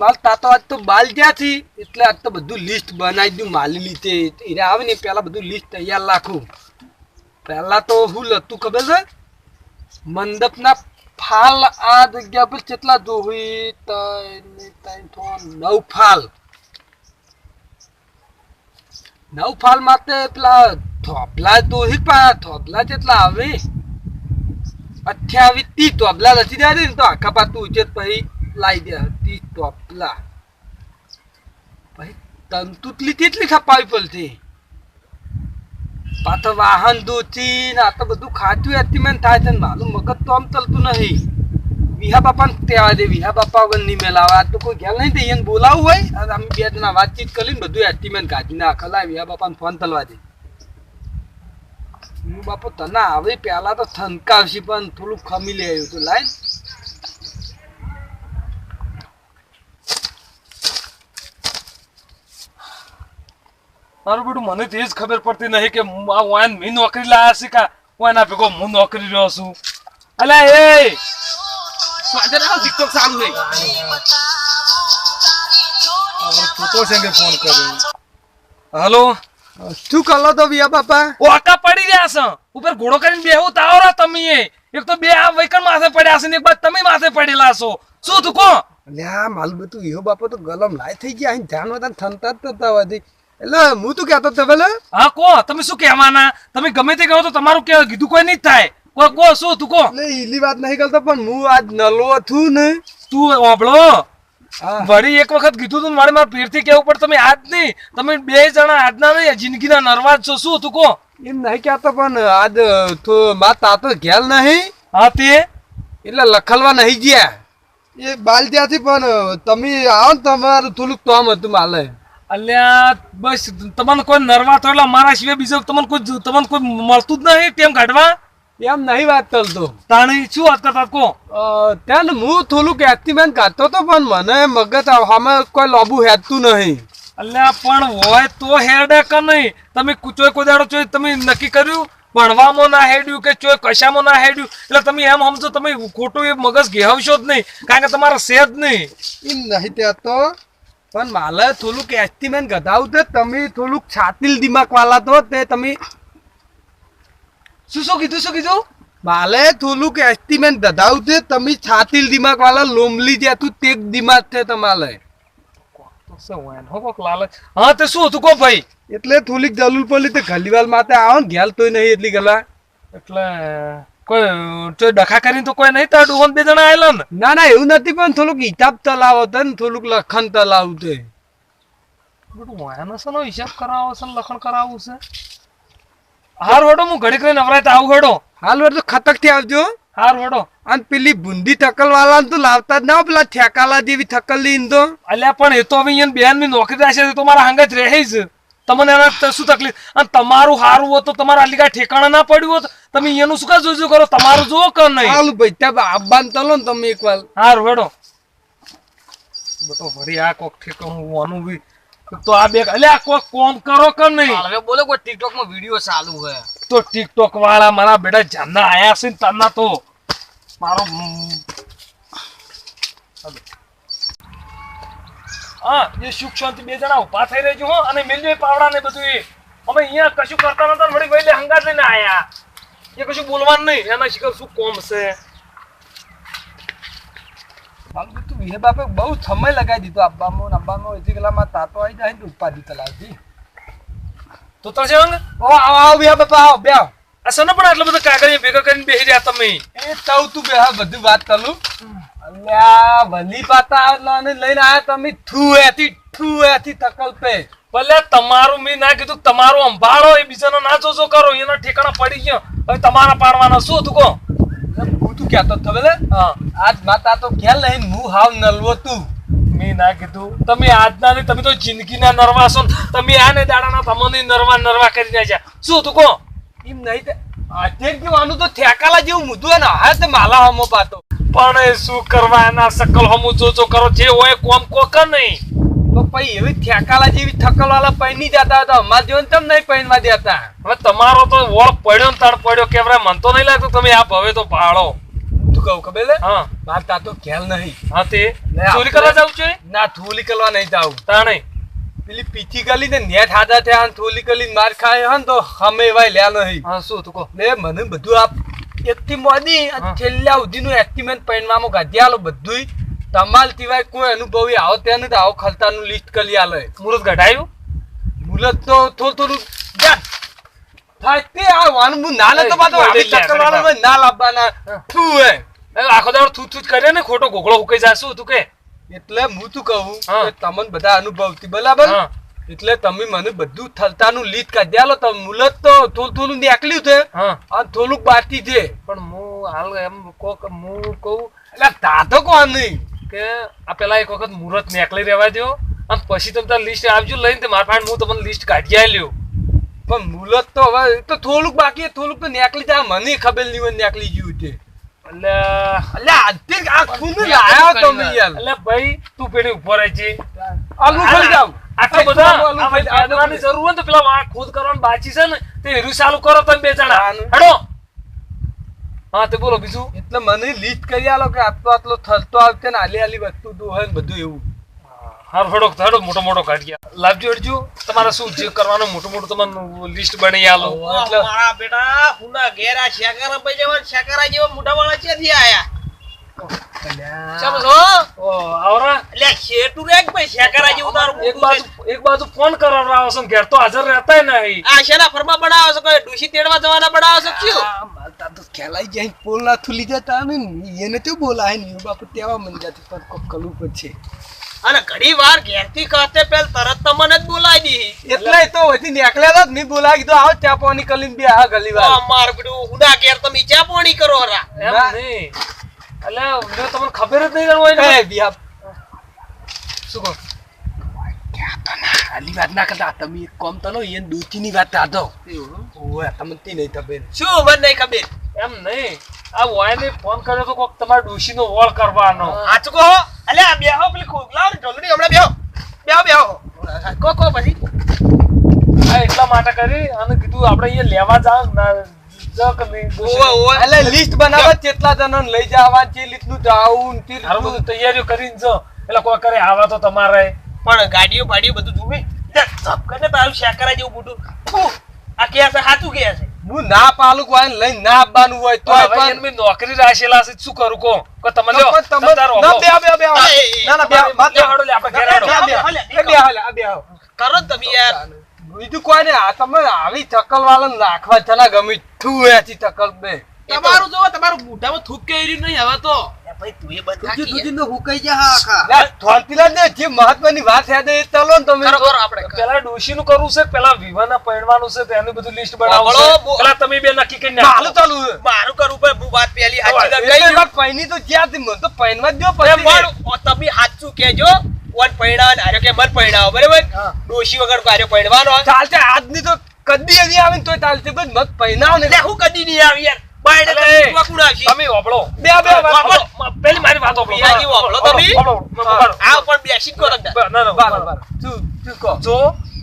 માલ તાતો આજ તો બાલ જ્યાંથી એટલે આજ તો બધું લિસ્ટ બનાવી દઉં માલી લીધે. એને આવે ને પહેલાં બધું લિસ્ટ તૈયાર રાખું. પહેલાં તો હું લતું ખબર છે? મંડપના ફાલ આ જગ્યા પર કેટલા જોવી નવ ફાલ. નવ ફાલ માટે પેલા થોભલા દોહી પા થોભલા કેટલા આવે. અઠ્યાવીસ, ત્રીસ થોભલા નથી દે ને તો આખા પાતું ઉચેત પછી લાવી દે ટોપલા તોબલા પછી તંતુતલી કેટલી ખપાવી પડતી પાછો વાહન દોચી ને આ તો બધું ખાતું એસ્ટિમેટ થાય છે મારું મગજ તો આમ ચલતું નહીં. વિહા બાપાને કહેવા દે, વિહા બાપા વગર નહીં મેલાવે. તો કોઈ ગયા નહીં તે એને બોલાવવું હોય? અને અમે બે જણા વાતચીત કરીને બધું એસ્ટિમેટ કાઢી નાખે. લાય, વિહા બાપાને ફોન તલવા દે. હું બાપો તને આવે પહેલા તો થનકાવશી પણ થોડું ખમી લે આવ્યું તું લાય. મારું બેટું મને તો એ જ ખબર પડતી નહીં કે આ વાન મી નોકરી લાયા છે કા? વાના ભેગો હું નોકરી રહ્યો છું. અલે એ! સ્વાગત આવ ટિકટોક ચાલુ છે છોટો છે કે ફોન કર્યો? હલો? શું કરો તો વિયા બાપા? ઓકા પડી રહ્યા છે. ઉપર ઘોડો કરીને બેહું તાવરા તમે એક તો બે આ વૈકણ માથે પડ્યા છે ને એક બાદ તમે માથે પડેલા છો. શું તું કો અલ્યા માલ બધું ઈહો બાપા તો ગલમ લાય થઈ ગયા. અહીં ધ્યાન વધારે થનતા જ થતા હતી એટલે હું તું કહેતો તમે હા કો તમે શું કહેવાના? તમે ગમે તે કહો તો તમારું કે કીધું કોઈ નહીં થાય. કો કો શું તું કો. એટલે ઈલી વાત નહીં કરતો પણ હું આજ નલો છું ને. તું ઓબળો. વળી એક વખત કીધું તું મારે મારા પીરથી કેવું પણ તમે આજ નહીં. તમે બે જણા આજના નહીં જિંદગીના નરવાજ છો. શું તું કો. એમ નહીં કહેતો પણ આજ તો મા તાતો ઘેલ નહીં. હા તે? એટલે લખલવા નહીં ગયા. એ બાલ ત્યાંથી પણ તમે આવો ને તમારું થોડુંક તોમ હતું માલે. અલ્યા બસ તમને કોઈ નરવા તો એટલે મારા સિવાય બીજો તમને કોઈ તમને કોઈ મળતું જ નહીં ટેમ કાઢવા? એમ નહીં વાત કરતો. તાણે શું વાત કરતા કો ત્યાં ને હું કહેતી મેં કાઢતો તો પણ મને મગજ આમાં કોઈ લોબુ હેતું નહીં. અલ્યા પણ હોય તો હેડે કે નહીં? તમે ચોય કોદાડો છો ચોય તમે નક્કી કર્યું? ભણવામાં ના હેડ્યું કે ચોય કશામાં ના હેડ્યું? એટલે તમે એમ સમજો તમે ખોટું એ મગજ ઘેવશો જ નહીં. કારણ કે તમારા સેજ નહીં. એ નહીં ત્યાં તો પણ માલે થોડુંક એસ્ટિમેટ ગધાવું તો તમે થોડુંક છાતીલ દિમાગ વાળા તો તે તમે. શું શું કીધું શું કીધું? માલે થોડુંક એસ્ટિમેટ ગધાવું છે. તમે છાતીલ દિમાગ વાળા લોમલી જ્યાં તે દિમાગ છે તમારે. હા તે શું હતું કો ભાઈ? એટલે થોડીક જલુલ પડી તે ઘલીવાલ માથે આવો ને ઘેલ તોય નહીં એટલી ગલા. એટલે કોઈ ડખા કરીને તો કોઈ નહીં તાર ડોહન બે જણા આયેલા ને. ના ના એવું નથી પણ થોડુંક હિસાબ ચલાવો છે ને થોડુંક લખન ચલાવું છે. બધું વાયનો છે હિસાબ કરાવો છે લખણ કરાવવું છે. હાર વડો હું ઘડી કરીને નવરાય તો આવું હેડો. હાલ તો ખતકથી આવજો હાર વડો. અને પેલી બુંદી થકલ વાળા તો લાવતા જ ના પેલા ઠેકાલા જેવી થકલ લઈને તો. અલ્યા પણ એ તો હવે અહીંયા બેનની નોકરી રહેશે તો મારા હંગત રહે જ તમને એના શું તકલીફ? અને તમારું હારું હોત તો તમારા આલી કાંઈ ઠેકાણા ના પડ્યું હોત? તમે એનું શું કા જોજો કરો? તમારું જો કે નહીં? હાલ ભાઈ ત્યાં આબાન તલો ને તમે એક વાર. હાર વેડો તો વળી આ કોક ઠેકાણું હોવાનું બી તો આ બે અલ્યા કોક કોમ કરો કે નહીં? હવે બોલો કોઈ ટિકટોકમાં વીડિયો ચાલુ હે તો ટિકટોક વાળા મારા બેટા જાનના આયા છે ને તારના તો મારો હા એ સુખ શાંતિ બે જણા ઊભા થઈ રહેજો હો અને મિલજો પાવડા ને બધું એ. અમે અહીંયા કશું કરતા નતા વળી વળી હંગાત લઈને આયા. એ કશું બોલવાનું નહીં એના શિખર શું કોમ છે? બાલુ તું વિહે બાપે બહુ સમય લગાવી દીધો આબામાં ને આબામાં એથી કલામાં તાતો આવી જાય ને ઉપાધિ ચલાવતી. તો તો છે અંગ ઓ આવો આવો વિહે બાપા આવો બે. આ સને પણ આટલો બધો કાગળ ભેગા કરીને બેસી રહ્યા તમે? એ તાવ તું બે બધું વાત કરું અલ્યા વલી પાતા આટલાને લઈને આયા તમે થુ એથી થુ એથી ભલે તમારું મેં ના કીધું તમારું અંભાળો એ બીજાનો ના જોજો કરો એના ઠેકાણા પડી ગયો. હવે તમારા પાડવાના શું તું કહો? હું તું કહેતો હતો આજ માતા તો ખ્યાલ નહીં હું હાવ નલવો તું. મેં ના કીધું. તમે આજના તમે તો જિંદગીના નરવા છો ને. તમે ને દાડાના તમને નરવા નરવા કરી નાખ્યા. શું તું કહો? એમ નહીં તે. આધેક જેવાનું તો ઠેકાલા જેવું મુદ્દું ને. હા તે માલા હમો પાતો. પણ શું કરવા એના શકલ હમું જોજો કરો. જે હોય કોમ કોક નહીં. તો પછી એવી ઠેકાલા જેવી થકલ વાળા પૈની જતા હતા. અમારા જીવન તમ નહીં પૈનવા દેતા. હવે તમારો તો વોળ પડ્યો ને તાણ પડ્યો કેવરા મન તો નહીં લાગતું તમે આ ભવે તો ભાળો. તું કહું ખબર લે? હા. માર તા તો ખ્યાલ નહીં. હા તે. ચોરી કરવા જાવ છે ના થોલી કરવા નહીં જાવ તાણે. પેલી પીઠી ગલી ને નેટ હાજા થયા થોલી ગલી માર ખાય હન તો હમે એવાય લ્યા નહીં. હા શું તું કહો? લે મને બધું આપ એકથી મોદી. છેલ્લા સુધીનું એસ્ટિમેટ પૈણવામાં કાઢી આલો બધું તમાલ સિવાય કોઈ અનુભવી આવો ત્યાં નથી આવો ખર્ચાનું લિસ્ટ કરી આલે મુહૂર્ત ઘટાયું મુલત તો થોડું થોડું જા. થાય આ વાનું હું ના લેતો પાછો આવી લે, ચક્કર વાળો હોય, ના લાવવાના. હા. હે આખો દાડો થૂત થૂત કરે ને ખોટો ગોગળો ઉકાઈ જાશું તું કે? એટલે હું શું કહું? તમને બધા અનુભવતી બરાબર? એટલે તમે મને બધું થલતાનું લિસ્ટ કાઢી આલો તમે મુલત તો થોડું થોડું નીકળ્યું છે. હા. થોડુંક બાકી છે. પણ હું હાલ એમ કોક હું કહું એટલે તાતો કોણ નહીં? કે આ પેલા એક વખત મુહૂર્ત નીકળી રહેવા દો અને પછી તમે તાર લિસ્ટ આપજો લઈને મારા પાસે હું તમને લિસ્ટ કાઢી આલ્યો. પણ મુલત તો હવે તો થોડુંક બાકી થોડુંક તો નીકળી જાય. મને ખબર નહીં હોય નીકળી ગયું છે. એટલે એટલે આ ખૂનું તમે યાર. ભાઈ તું પેલી ઊભો રહે છે આલુ ખાઈ જાવ આટલા બધા આલુ આ ખાઈ જાવ. કાઢવાની જરૂર હોય તો પેલા આ કરવાનું બાકી છે ને તે હીરું ચાલુ કરો તમે બે જણા. હેડો. હા તે બોલો બીજું. એટલે મને લિસ્ટ કરી આલો કે આટલો આટલો થલતો આવશે ને આલી આલી વસ્તુ તું હોય ને બધું એવું. હારું થોડોક હેડો મોટો મોટો કાઢી લાવજો હેડજો. તમારે શું જે કરવાનું મોટું મોટું તમને લિસ્ટ બની આલો. એટલે મારા બેટા હુના ઘેર શેકારા જવા શેકારા જેવા મોટા વાળા ક્યાંથી આયા? એક બાજુ ફોન કરવાનો આવો છો ઘેર તો હાજર રહેતા નહીં. આ શેના ફરમા બનાવો છો? કોઈ ડુસી તેડવા જવાના બનાવો છો ક્યું તો ખેલાઈ જાય પોલ ના થુલી જતા ને એને તો બોલાય નહીં બાપુ તેવા મન જાતી પર કોક કલું પછી અને ઘણી વાર ઘેરથી ખાતે પેલ તરત તમને જ બોલાવી દી એટલે તો વધી નીકળ્યા તો મેં બોલાવી તો આવો ચા પાણી કરીને બે આ ગલી વાર માર બેટું હુના ઘેર તમે ચા પાણી કરો રા એમ નહીં. એટલે જો તમને ખબર જ નહીં હોય ને? એ બિયા શું કહો? આલી વાત ના કરતા. તમે એક કોમ તો લો એને દૂધની વાત આધો ઓય તમને તી નહીં ખબર. શું મને નહીં ખબર? એમ નહીં. આ વાયને ફોન કર્યો તો કોક તમારા ડોશીનો વોળ કરવાનો. સાચું કહો? અલે આ બેહો પેલી ખોગલાઓ ને ઢોલડી હમણાં બેહો. બેહો બેહો. કો કો પછી. આ એટલા માટે કરી અને કીધું આપણે અહીંયા લેવા જાવ ના જ કે નહીં ઓવે ઓવે એટલે લિસ્ટ બનાવવા કેટલા જણાને લઈ જવા જે રીતનું જાવું તે બધું તૈયારીઓ કરીને જો. એટલે કોઈ કરે આવા તો તમારે. પણ ગાડીઓ બાડીઓ બધું જોવે ધપ તારું શેકરા જેવું મોટું આ કે છે? સાચું કે છે? હું ના પાલું કોઈ લઈને ના આપવાનું હોય તો મેં નોકરી રાખેલા છે શું કરું કો તમને તમે લ્યો. તમે તમે તારો ના બે બે બે ના ના બે તમારે વાત લે, આપણે ઘેર હેડો. બે બે હાલે, બે હાલે આ બે હાલે. કરો તમે યાર. બીજું કોઈ આ તમે આવી ચકલ વાળા નાખવા છે ગમી ઠું એથી ચકલ બે તમારું જો તમારું મોઢામાં થૂક કે એર્યું નહીં હવે તો ભાઈ તું એ બંધ રાખી યાર. લા, થોડતીલા ને જે મહત્વની વાત છે એ ચાલો ને તમે કરો કરો આપણે કરો. પેલા ડોશીનું કરવું છે કે પેલા વિવાહના પરણવાનું છે તેનું બધું લિસ્ટ છે બો- પેલા તમે બે નક્કી કરી નાખો. ચાલુ. મારું કરવું પડે હું વાત પેલી હાચી કઈ એક વાર તો જ્યાં મને તો પૈણવા જ દ્યો અરે પછી તમે હાચું કહેજો પૈણાવ ને હાર્યો કે મન પૈણાવ બરાબર. ડોશી વગર હાર્યો પૈણવાનો ચાલશે આજની તો કદી એની આવે ને તોય ચાલશે બસ મત પૈણાવ ને. હું કદી નહીં આવી યાર. તમે. બે પેલી મારી વાત તમે? હોભળો, હોભળો. આ પણ બેસી કરો ના, ના, બાર હોભળો. બાર તું તું કહો. જો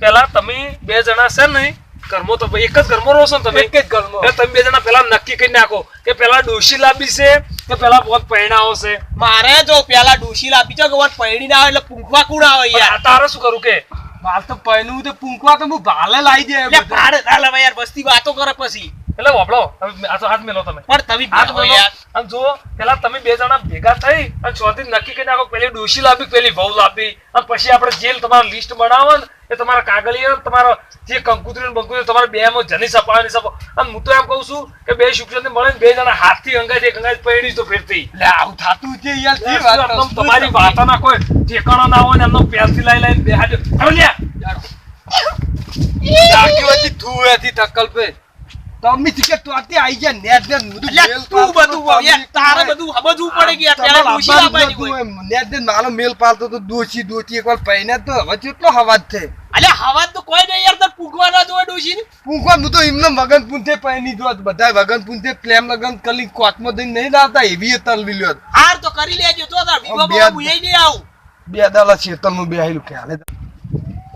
પેલા તમે બે જણા છે ને ઘરમાં તો એક જ ઘરમાં રહો છો તમે. એક જ ગલમાં. તમે બે જણા પેલા નક્કી કરી નાખો કે પેલા ડોશી લાંબી છે કે પેલા બહુ પૈણાઓ છે મારે જો પેલા ડોશી લાપી છે કે વન પૈણી ના આવે એટલે પૂંખવા કુણ આવે યાર? તારે શું કરું કે? માલ તો પૈણવું તો પૂંખવા તો હું ભાલે લાવી દે એટલે ભાડે ના યાર વસ્તી વાતો કરે પછી. એટલે વાપડો આ તો હાથ મેલો તમે. પણ તમે હાથ મેલો. યાર અને જો પેલા તમે બે જણા ભેગા થઈ અને ચોથી નક્કી કરી નાખો પેલી ડોશી લાપી પેલી વહુ લાપી અને પછી આપણે જેલ તમારું લિસ્ટ બનાવો ને એ તમારા કાગળિયા તમારા જે કંકુતરી ને બંકુતરી તમારે બે માં જની સપાવાની સપા આમ હું તો એમ કહું છું કે બે શુક્ર મળે ને બે જણા હાથથી અંગાજ એક અંગાજ પહેરી તો ફેરતી. આવું થતું છે યાર વાત તમારી તમે. વાતોના કોઈ ઠેકાણો ના હોય ને એમનો પેરથી લઈ લઈને બે હવે લ્યા જાગી હતી થું એથી ટક્કલ પે. તમે ટીકે તો આતી આઈ ગયા નેટ નેટ બધું મેલ તું પાલતો બધું તો યાર તમે તારે એક બધું સમજવું પડે કે યાર તમારે પેલા ડોશી લાવવાનું લાવવાની હોય. નેટ નેટ મારો મેલ પાલતો તો દોશી દોશી એકવાર પૈને તો હવે કેટલો હવાજ છે અલ્યા હવા તો કોઈ નહીં યાર તો પૂંખવા ના જોવે ડોશી ને. પૂગવા હું તો એમને વગન પૂંથે પૈની દો બધા વગન પૂંથે પ્લેમ લગન કલી કોચમાં દઈને નહીં લાવતા એવી તલવી લ્યો. હાર તો કરી લેજો તો તાર વિવો બે- બાબા એ નહીં આવું. બે દાલા શેતલનું બે આયેલું કે હાલે.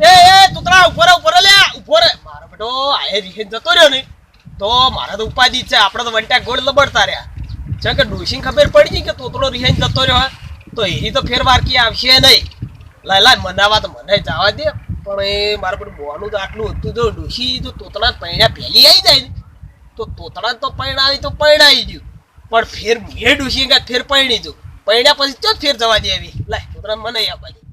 એ એ તુતરા ઉપર ઉપર લે ઉપર મારો બેટો આયે રીખે જતો રહ્યો ને તો મારા તો ઉપાધિ છે આપણે તો વંટા ગોળ લબડતા રહ્યા. છે કે ડોશીને ખબર પડી ગઈ કે તોતરો રિહાઈને જતો રહ્યો હોય, તો એની તો ફેર વારકી આવશે નહીં. લાય લાય મનાવા તો મને જવા દે. પણ એ મારે પણ બોનું તો આટલું હતું તો ડોશી જો તોતડા પૈણા પહેલી આવી જાય ને. તો તોતડા તો પૈણાવી તો પૈણાવી ગયું. પણ ફેર મેં ડોશી ફેર પૈણી જો. પૈણ્યા પછી તો ફેર જવા દે આવી લાય તોતણા મને આપવા દે